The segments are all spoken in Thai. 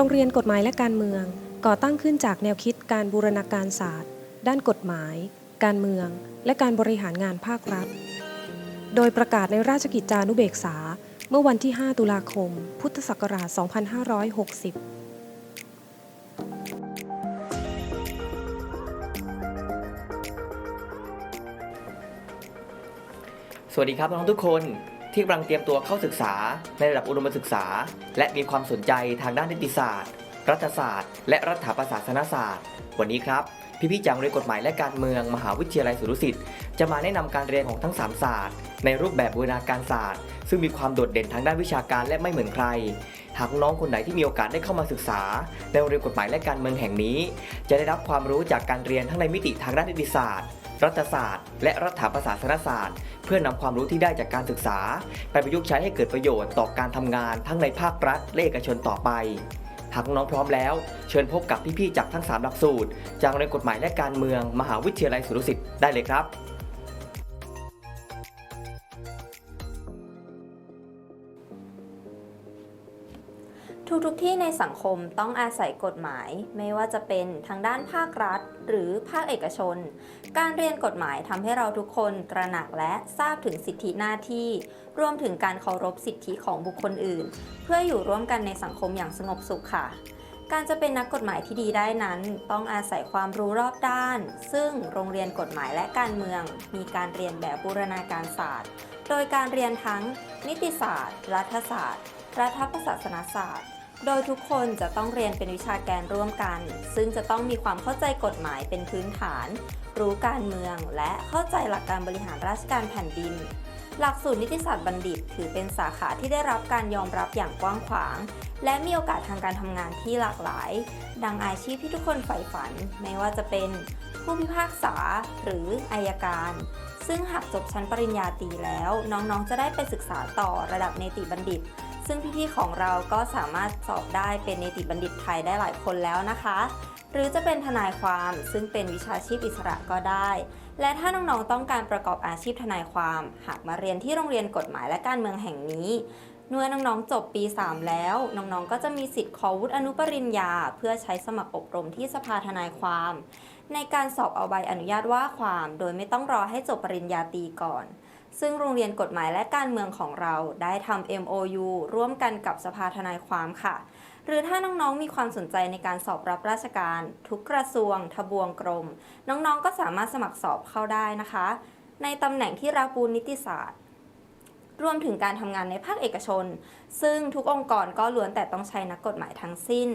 โรงเรียนกฎหมายและการเมือง ก่อตั้งขึ้นจากแนวคิดการบูรณาการศาสตร์ ด้านกฎหมาย การเมือง และการบริหารงานภาครัฐ โดยประกาศในราชกิจจานุเบกษา เมื่อวันที่ 5 ตุลาคม พุทธศักราช 2560สวัสดีครับน้องทุกคน ที่กำลังเตรียมตัวเข้าศึกษาในระดับอุดมศึกษา และมีความสนใจทางด้านนิติศาสตร์ รัฐศาสตร์ และรัฐประศาสนศาสตร์ วันนี้ครับพี่ๆจากโรงเรียนกฎหมายและการเมืองมหาวิทยาลัยสุรุสิทธิ์จะมาแนะนำการเรียนของทั้ง 3 ศาสตร์ ในรูปแบบบูรณาการศาสตร์ ซึ่งมีความโดดเด่นทางด้านวิชาการและไม่เหมือนใคร หากน้องคนไหนที่มีโอกาสได้เข้ามาศึกษา ในโรงเรียนกฎหมายและการเมืองแห่งนี้ จะได้รับความรู้จากการเรียนทั้งในมิติทางด้านนิติศาสตร์ รัฐศาสตร์ และรัฐประศาสนศาสตร์ เพื่อนำความรู้ที่ได้จากการศึกษา ไปประยุกต์ใช้ให้เกิดประโยชน์ต่อการทำงานทั้งในภาครัฐและเอกชนต่อไปหากน้องพร้อมแล้ว เชิญพบกับพี่ๆจากทั้ง 3 หลักสูตร จากโรงเรียนกฎหมายและการเมือง มหาวิทยาลัยสุรศิษิ์ได้เลยครับ ทุกๆที่ในสังคมต้องอาศัยกฎหมาย ไม่ว่าจะเป็นทางด้านภาครัฐ หรือภาคเอกชน การเรียนกฎหมายทำให้เราทุกคนตระหนักและทราบถึงสิทธิหน้าที่ รวมถึงการเคารพสิทธิของบุคคลอื่น เพื่ออยู่ร่วมกันในสังคมอย่างสงบสุขค่ะ การจะเป็นนักกฎหมายที่ดีได้นั้น ต้องอาศัยความรู้รอบด้าน ซึ่งโรงเรียนกฎหมายและการเมือง มีการเรียนแบบบูรณาการศาสตร์ โดยการเรียนทั้งนิติศาสตร์ รัฐศาสตร์ รัฐประศาสนศาสตร์ โดยทุกคนจะต้องเรียนเป็นวิชาการร่วมกัน ซึ่งจะต้องมีความเข้าใจกฎหมายเป็นพื้นฐาน รู้การเมือง และเข้าใจหลักการบริหารราชการแผ่นดิน หลักสูตรนิติศาสตร์บัณฑิต ถือเป็นสาขาที่ได้รับการยอมรับอย่างกว้างขวาง และมีโอกาสทางการทำงานที่หลากหลาย ดังอาชีพที่ทุกคนใฝ่ฝัน ไม่ว่าจะเป็น ผู้พิพากษาหรืออายการ ซึ่งหากจบชั้นปริญญาตรีแล้ว น้องๆ จะได้ไปศึกษาต่อระดับเนติบัณฑิต ซึ่งพี่ๆของเราก็สามารถสอบได้เป็นเนติบัณฑิตไทยได้หลายคนแล้วนะคะ หรือจะเป็นทนายความซึ่งเป็นวิชาชีพอิสระก็ได้ และถ้าน้องๆต้องการประกอบอาชีพทนายความ หากมาเรียนที่โรงเรียนกฎหมายและการเมืองแห่งนี้เมื่อน้องๆจบปี 3 แล้ว น้องๆ ก็จะมีสิทธิ์ขอวุฒิอนุปริญญา เพื่อใช้สมัครอบรมที่สภาทนายความ ในการสอบเอาใบอนุญาตว่าความโดยไม่ต้องรอให้จบปริญญาตรีก่อน ซึ่งโรงเรียนกฎหมายและการเมืองของเราได้ทำ MOU ร่วมกันกับสภาทนายความค่ะ หรือถ้าน้องๆ มีความสนใจในการสอบรับราชการ ทุกกระทรวง ทบวงกรม น้องๆ ก็สามารถสมัครสอบเข้าได้นะคะ ในตำแหน่งที่รับูนิติศาสตร์รวมถึงการทำงานในภาคเอกชน ซึ่งทุกองค์กรก็ล้วนแต่ต้องใช้นักกฎหมายทั้งสิ้น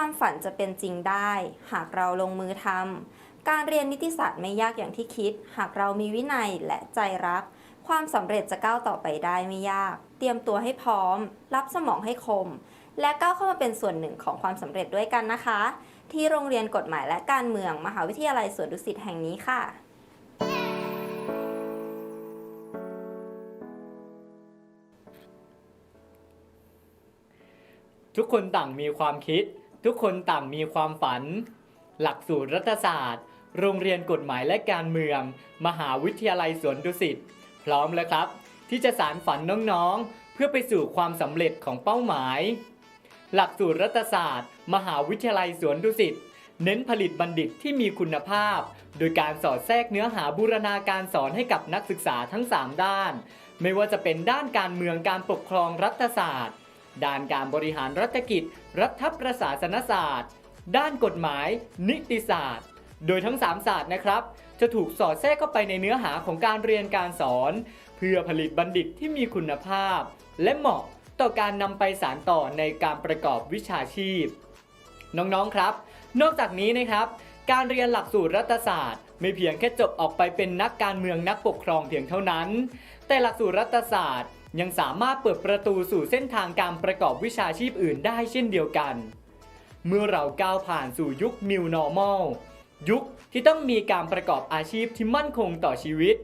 ความฝันจะเป็นจริงได้ หากเราลงมือทำการเรียนนิติศาสตร์ไม่ยากอย่างที่คิด หากเรามีวินัยและใจรัก ความสำเร็จจะก้าวต่อไปได้ไม่ยาก เตรียมตัวให้พร้อม รับสมองให้คม และก้าวเข้ามาเป็นส่วนหนึ่งของความสำเร็จด้วยกันนะคะ ที่โรงเรียนกฎหมายและการเมือง มหาวิทยาลัยสวนดุสิตแห่งนี้ค่ะทุกคนต่างมีความคิด ทุกคนต่างมีความฝัน หลักสูตรรัฐศาสตร์ โรงเรียนกฎหมายและการเมือง มหาวิทยาลัยสวนดุสิตพร้อมแล้วครับ ที่จะสารฝันน้องๆ เพื่อไปสู่ความสำเร็จของเป้าหมาย หลักสูตรรัฐศาสตร์ มหาวิทยาลัยสวนดุสิตเน้นผลิตบัณฑิตที่มีคุณภาพ โดยการสอดแทรกเนื้อหาบูรณาการสอนให้กับนักศึกษาทั้ง 3 ด้าน ไม่ว่าจะเป็นด้านการเมืองการปกครองรัฐศาสตร์ ด้านการบริหารรัฐกิจ รัฐประศาสนศาสตร์ ด้านกฎหมาย นิติศาสตร์ โดยทั้ง 3 ศาสตร์นะครับ จะถูกสอดแทรกเข้าไปในเนื้อหาของการเรียนการสอน เพื่อผลิตบัณฑิตที่มีคุณภาพ และเหมาะต่อการนำไปสานต่อในการประกอบวิชาชีพ น้องๆครับ นอกจากนี้นะครับการเรียนหลักสูตรรัฐศาสตร์ ไม่เพียงแค่จบออกไปเป็นนักการเมืองนักปกครองเพียงเท่านั้น แต่หลักสูตรรัฐศาสตร์ ยังสามารถเปิดประตูสู่เส้นทางการประกอบวิชาชีพอื่นได้เช่นเดียวกัน เมื่อเราก้าวผ่านสู่ยุค New Normal ยุคที่ต้องมีการประกอบอาชีพที่มั่นคงต่อชีวิต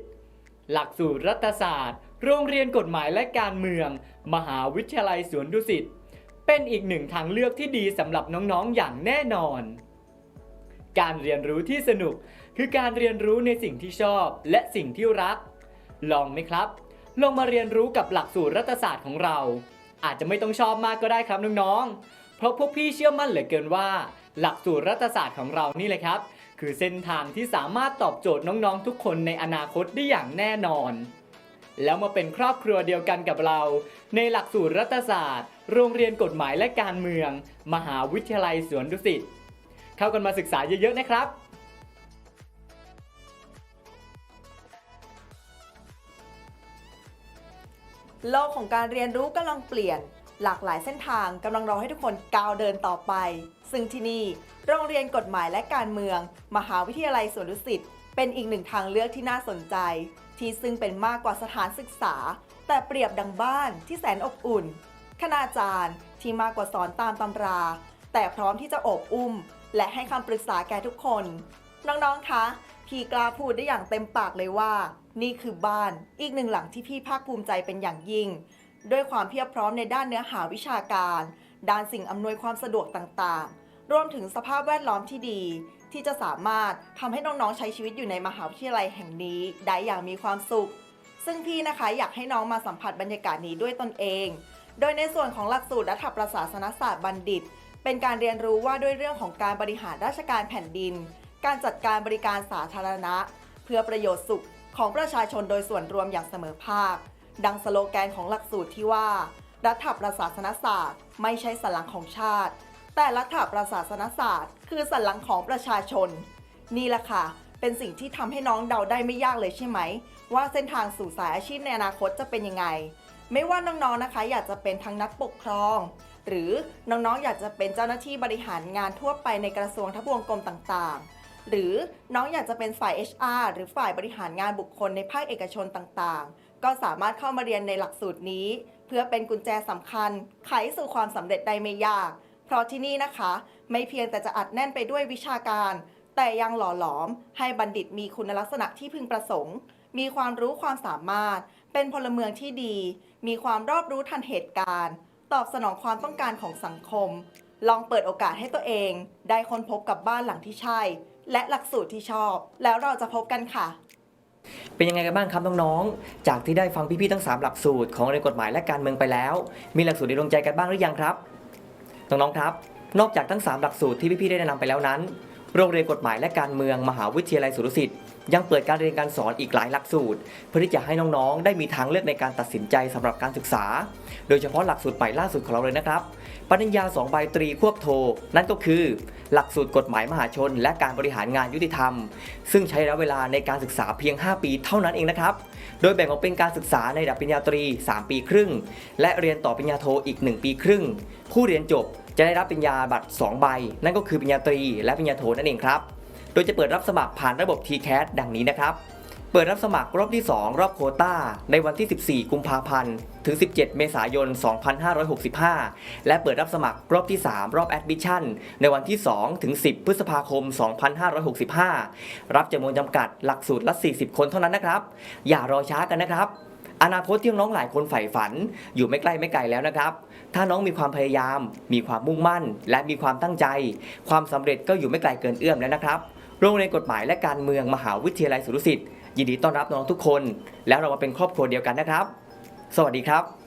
หลักสูตรรัฐศาสตร์ โรงเรียนกฎหมายและการเมือง มหาวิทยาลัยสวนดุสิตเป็นอีกหนึ่งทางเลือกที่ดีสำหรับน้องๆอย่างแน่นอน การเรียนรู้ที่สนุกคือการเรียนรู้ในสิ่งที่ชอบและสิ่งที่รัก ลองไหมครับ ลงมาเรียนรู้กับหลักสูตรรัฐศาสตร์ของเรา อาจจะไม่ต้องชอบมากก็ได้ครับน้องๆ เพเพราะพวกพี่เชื่อมั่นเหลือเกินว่า หลักสูตรรัฐศาสตร์ของเรานี่เลยครับ คือเส้นทางที่สามารถตอบโจทย์น้องๆ ทุกคนในอนาคตได้อย่างแน่นอน แล้วมาเป็นครอบครัวเดียวกันกับเรา ในหลักสูตรรัฐศาสตร์ โรงเรียนกฎหมายและการเมือง มหาวิทยาลัยสวนดุสิตเข้ากันมาศึกษาเยอะๆนะครับ โลกของการเรียนรู้กำลังเปลี่ยน หลากหลายเส้นทางกำลังรอให้ทุกคนก้าวเดินต่อไป ซึ่งที่นี่โรงเรียนกฎหมายและการเมือง มหาวิทยาลัยสวนดุสิตเป็นอีกหนึ่งทางเลือกที่น่าสนใจ ที่ซึ่งเป็นมากกว่าสถานศึกษา แต่เปรียบดังบ้านที่แสนอบอุ่น คณาจารย์ที่มากกว่าสอนตามตำรา แต่พร้อมที่จะอบอุ้ม และให้คำปรึกษาแก่ทุกคน น้องๆ คะ พี่กล้าพูดได้อย่างเต็มปากเลยว่า นี่คือบ้านอีกหนึ่งหลังที่พี่ภาคภูมิใจเป็นอย่างยิ่ง ด้วยความเพียบพร้อมในด้านเนื้อหาวิชาการ ด้านสิ่งอำนวยความสะดวกต่างๆ รวมถึงสภาพแวดล้อมที่ดี ที่จะสามารถทำให้น้องๆใช้ชีวิตอยู่ในมหาวิทยาลัยแห่งนี้ได้อย่างมีความสุข ซึ่งพี่นะคะอยากให้น้องมาสัมผัสบรรยากาศนี้ด้วยตนเอง โดยในส่วนของหลักสูตรรัฐประศาสนศาสตร์บัณฑิต เป็นการเรียนรู้ว่าด้วยเรื่องของการบริหารราชการแผ่นดิน การจัดการบริการสาธารณะ เพื่อประโยชน์สุขของประชาชนโดยส่วนรวมอย่างเสมอภาค ดังสโลแกนของหลักสูตรที่ว่า รัฐประศาสนศาสตร์ ไม่ใช่สันหลังของชาติ แต่รัฐประศาสนศาสตร์ คือสันหลังของประชาชน นี่แหละค่ะ เป็นสิ่งที่ทำให้น้องเดาได้ไม่ยากเลยใช่ไหม ว่าเส้นทางสู่สายอาชีพในอนาคตจะเป็นยังไง ไม่ว่าน้องๆนะคะ อยากจะเป็นทั้งนักปกครอง หรือน้องๆอยากจะเป็นเจ้าหน้าที่บริหารงานทั่วไปในกระทรวงทบวงกรมต่างๆ หรือน้องอยากจะเป็นฝ่าย HR หรือฝ่ายบริหารงานบุคคลในภาคเอกชนต่างๆ ก็สามารถเข้ามาเรียนในหลักสูตรนี้ เพื่อเป็นกุญแจสำคัญไขสู่ความสำเร็จได้ไม่ยาก เพราะที่นี่นะคะ ไม่เพียงแต่จะอัดแน่นไปด้วยวิชาการ แต่ยังหล่อหลอม ให้บัณฑิตมีคุณลักษณะที่พึงประสงค์ มีความรู้ความสามารถ เป็นพลเมืองที่ดี มีความรอบรู้ทันเหตุการณ์ ตอบสนองความต้องการของสังคม ลองเปิดโอกาสให้ตัวเอง ได้ค้นพบกับบ้านหลังที่ใช่ และหลักสูตรที่ชอบ แล้วเราจะพบกันค่ะ เป็นยังไงกันบ้างครับน้องๆ จากที่ได้ฟังพี่ๆ ทั้ง 3 หลักสูตรของเรียนกฎหมายและการเมืองไปแล้ว มีหลักสูตรในดวงใจกันบ้างหรือยังครับ น้องๆ ครับ นอกจากทั้ง 3 หลักสูตรที่พี่ๆ ได้แนะนำไปแล้วนั้น โรงเรียนกฎหมายและการเมืองมหาวิทยาลัยสุรศิษฐ์ยังเปิดการเรียนการสอนอีกหลายหลักสูตร เพื่อที่จะให้น้องๆ ได้มีทางเลือกในการตัดสินใจสำหรับการศึกษา โดยเฉพาะหลักสูตรใหม่ล่าสุดของเราเลยนะครับปริญญา2ใบตรีควบโท นั่นก็คือ หลักสูตรกฎหมายมหาชน และการบริหารงานยุติธรรม ซึ่งใช้ระยะเวลาในการศึกษาเพียง 5 ปีเท่านั้นเองนะครับ โดยแบ่งออกเป็นการศึกษาในระดับปริญญาตรี 3 ปีครึ่ง และเรียนต่อปริญญาโทอีก 1 ปีครึ่ง ผู้เรียนจบจะได้รับปริญญาบัตร 2 ใบ นั่นก็คือปริญญาตรีและปริญญาโทนั่นเองครับ โดยจะเปิดรับสมัครผ่านระบบ TCAS ดังนี้นะครับ เปิดรับสมัครรอบที่ 2 รอบโคต้า ในวันที่ 14 กุมภาพันธ์ ถึง 17 เมษายน 2565 และเปิดรับสมัครรอบที่ 3 รอบแอดมิชชั่น ในวันที่ 2 ถึง 10 พฤษภาคม 2565 รับจำนวนจำกัดหลักสูตรละ 40 คนเท่านั้นนะครับ อย่ารอช้ากันนะครับอนาคตที่น้องหลายคนใฝ่ฝัน อยู่ไม่ใกล้ไม่ไกลแล้วนะครับ ถ้าน้องมีความพยายาม มีความมุ่งมั่น และมีความตั้งใจ ความสำเร็จก็อยู่ไม่ไกลเกินเอื้อมแล้วนะครับ โรงเรียนกฎหมายและการเมืองมหาวิทยาลัยสุรศิษฐ์ ยินดีต้อนรับน้องๆทุกคน แล้วเรามาเป็นครอบครัวเดียวกันนะครับ สวัสดีครับ